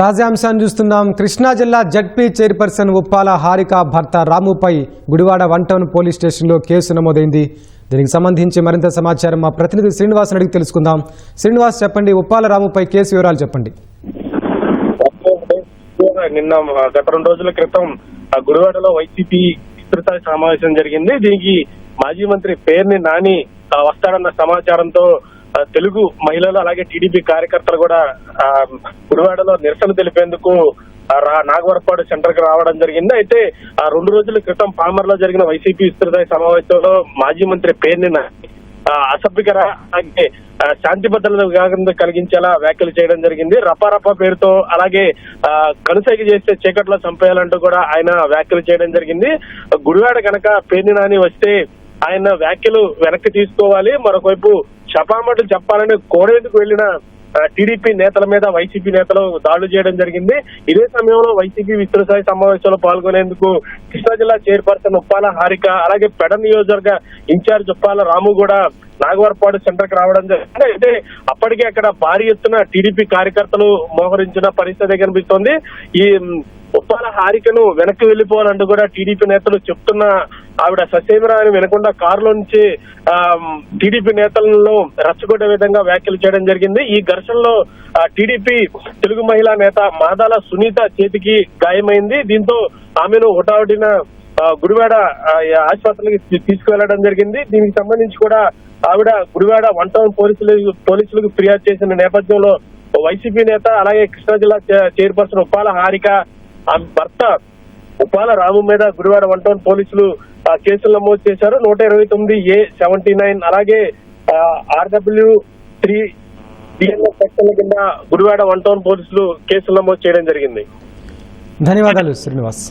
తాజా అంశాన్ని చూస్తున్నాం కృష్ణా జిల్లా జడ్పీ చైర్పర్సన్ ఉప్పాల హారిక భర్త రాముపై గుడివాడ వన్ టౌన్ పోలీస్ స్టేషన్లో కేసు నమోదైంది. దీనికి సంబంధించి మరింత సమాచారం మా ప్రతినిధి శ్రీనివాస్ అడిగి తెలుసుకుందాం. శ్రీనివాస్ చెప్పండి ఉప్పాల రాముపై కేసు వివరాలు చెప్పండి. నిన్న గత రెండు రోజుల క్రితం ఆ గుడివాడలో వైసీపీ విస్తృత సమావేశం జరిగింది. దీనికి మాజీ మంత్రి పేర్ని నాని వస్తాడన్న సమాచారంతో తెలుగు మహిళలు అలాగే టీడీపీ కార్యకర్తలు కూడా గుడివాడలో నిరసన తెలిపేందుకు రా- నాగవరపాడు సెంటర్కి రావడం జరిగింది. అయితే ఆ రెండు రోజుల క్రితం పామర్లో జరిగిన వైసీపీ విస్తృత సమావేశంలో మాజీ మంత్రి పేర్ని అసభ్యకర అలాగే శాంతి భద్రత విఘాతం కలిగించేలా వ్యాఖ్యలు చేయడం జరిగింది. రపారపా పేరుతో అలాగే ఆ, కనుసైగ చేస్తే చీకట్లో చంపేయాలంటూ కూడా ఆయన వ్యాఖ్యలు చేయడం జరిగింది. గుడివాడ కనుక పేర్ని నాని వస్తే ఆయన వ్యాఖ్యలు వెనక్కి తీసుకోవాలి. మరొకవైపు శపామట్లు చెప్పాలని కోరేందుకు వెళ్ళిన టీడీపీ నేతల మీద వైసీపీ నేతలు దాడులు చేయడం జరిగింది. ఇదే సమయంలో వైసీపీ విస్తృతస్థాయి సమావేశంలో పాల్గొనేందుకు కృష్ణా జిల్లా చైర్పర్సన్ ఉప్పాల హారిక అలాగే పెడ నియోజకవర్గ ఇన్ఛార్జ్ ఉప్పాల రాము కూడా నాగవరపాడు సెంటర్కి రావడం జరిగింది. అయితే అప్పటికే అక్కడ భారీ ఎత్తున టీడీపీ కార్యకర్తలు మోహరించిన పరిస్థితి కనిపిస్తోంది. ఈ ఉప్పాల హారికను వెనక్కి వెళ్ళిపోవాలంటూ కూడా టీడీపీ నేతలు చెప్తున్న ఆవిడ ససేమిరా వినకుండా కారులో నుంచి ఆ, టీడీపీ నేతలను రచ్చగొట్టే విధంగా వ్యాఖ్యలు చేయడం జరిగింది. ఈ ఘర్షణలో టీడీపీ తెలుగు మహిళా నేత మాదాల సునీత చేతికి గాయమైంది. దీంతో ఆమెను హుటాహుటిన గుడివాడ ఆసుపత్రికి తీ- తీసుకువెళ్ళడం జరిగింది. దీనికి సంబంధించి కూడా ఆవిడ గుడివాడ వన్ టౌన్ పోలీసులు పోలీసులకు ఫిర్యాదు చేసిన నేపథ్యంలో వైసీపీ నేత అలాగే కృష్ణా జిల్లా చైర్పర్సన్ ఉప్పాల హారిక ఆమె భర్త ఉపాల రాము మీద గుడివాడ వన్ టౌన్ పోలీసులు కేసులు నమోదు చేశారు. నూట ఇరవై తొమ్మిది ఏ సెవెంటీ నైన్ అలాగే ఆర్డబ్ల్యూ త్రీ డిఎన్ఎస్ సెక్షన్ల కింద గుడివాడ వన్ టౌన్ పోలీసులు కేసులు నమోదు చేయడం జరిగింది. ధన్యవాదాలు శ్రీనివాస్.